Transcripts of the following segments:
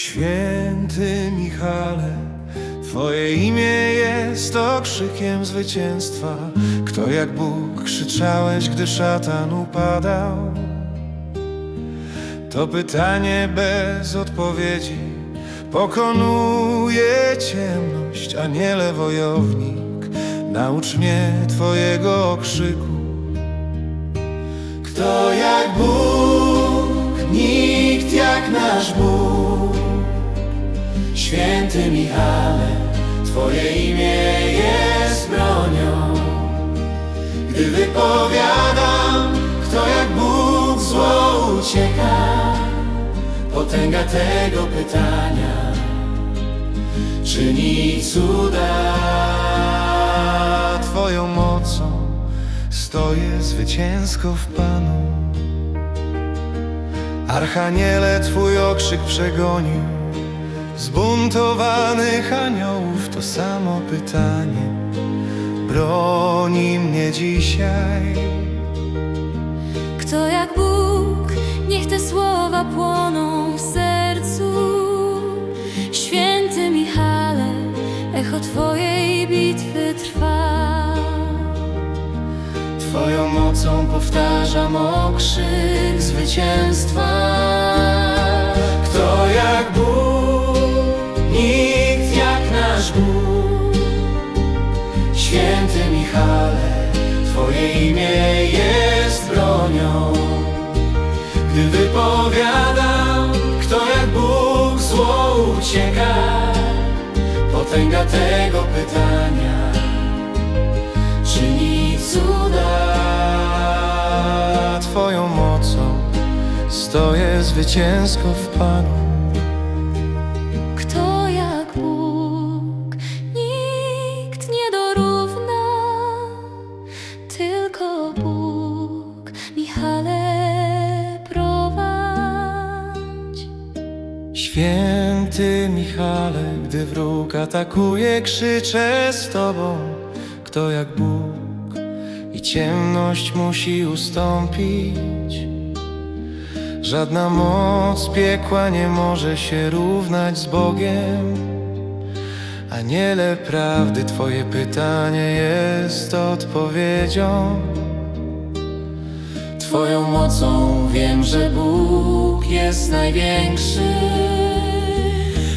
Święty Michale, Twoje imię jest okrzykiem zwycięstwa. Kto jak Bóg krzyczałeś, gdy szatan upadał? To pytanie bez odpowiedzi pokonuje ciemność, aniele wojownik. Naucz mnie Twojego okrzyku. Kto jak Bóg, Święty Michale, Twoje imię jest bronią. Gdy wypowiadam, kto jak Bóg zło ucieka, potęga tego pytania czyni cuda. Twoją mocą stoję zwycięsko w Panu. Archaniele, Twój okrzyk przegonił zbuntowanych aniołów. To samo pytanie broni mnie dzisiaj. Kto jak Bóg, niech te słowa płoną w sercu. Święty Michale, echo Twojej bitwy trwa. Twoją mocą powtarzam okrzyk zwycięstwa. Kto jak Bóg, imię jest bronią. Gdy wypowiadam, kto jak Bóg zło ucieka, potęga tego pytania czyni cuda Twoją mocą stoję zwycięsko w Panu Michale, prowadź. Święty Michale, gdy wróg atakuje, krzyczę z Tobą. Kto jak Bóg i ciemność musi ustąpić? Żadna moc piekła nie może się równać z Bogiem. Aniele prawdy, Twoje pytanie jest odpowiedzią Twoją mocą wiem, że Bóg jest największy.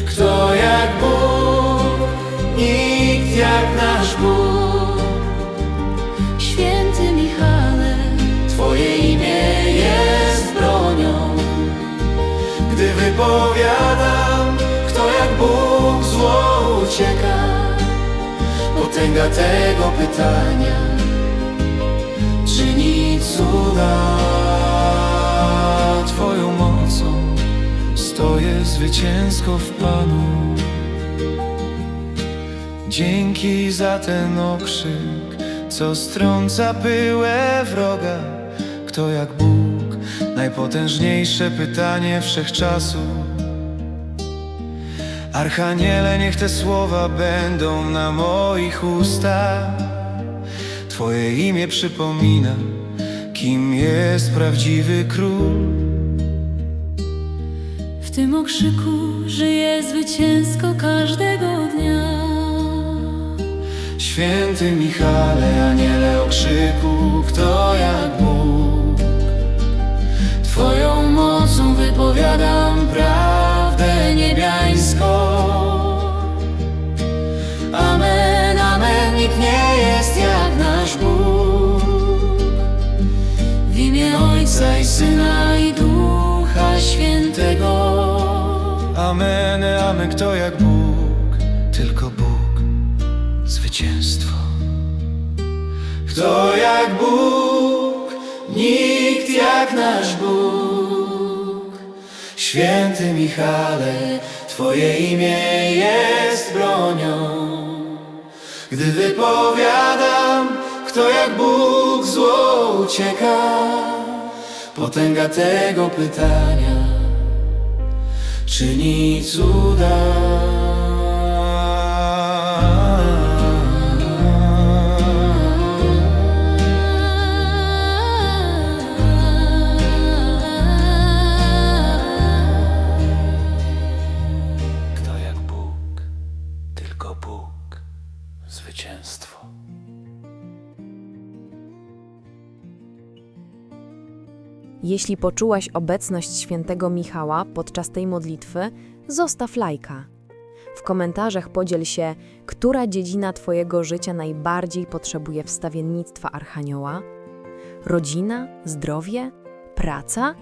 Kto jak Bóg, nikt jak nasz Bóg. Święty Michale, Twoje imię jest bronią. Gdy wypowiadam, kto jak Bóg zło ucieka. Potęga tego pytania cuda Twoją mocą. Stoję zwycięsko w Panu. Dzięki za ten okrzyk, co strąca pyłę wroga. Kto jak Bóg, najpotężniejsze pytanie wszechczasu. Archaniele, niech te słowa będą na moich ustach. Twoje imię przypomina, kim jest prawdziwy król. w tym okrzyku żyje zwycięsko każdego dnia. Święty Michale, aniele okrzyku, kto jak Bóg. Twoją mocą wypowiadam prawdę Kto jak Bóg, tylko Bóg, zwycięstwo. Kto jak Bóg, nikt jak nasz Bóg. Święty Michale, Twoje imię jest bronią. Gdy wypowiadam, kto jak Bóg zło ucieka, potęga tego pytania czyni cuda. Jeśli poczułaś obecność świętego Michała podczas tej modlitwy, zostaw lajka. W komentarzach podziel się, która dziedzina Twojego życia najbardziej potrzebuje wstawiennictwa Archanioła? Rodzina, zdrowie, praca,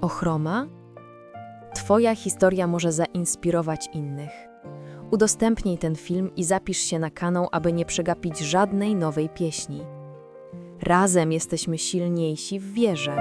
ochroma? Twoja historia może zainspirować innych. Udostępnij ten film i zapisz się na kanał, aby nie przegapić żadnej nowej pieśni. Razem jesteśmy silniejsi w wierze.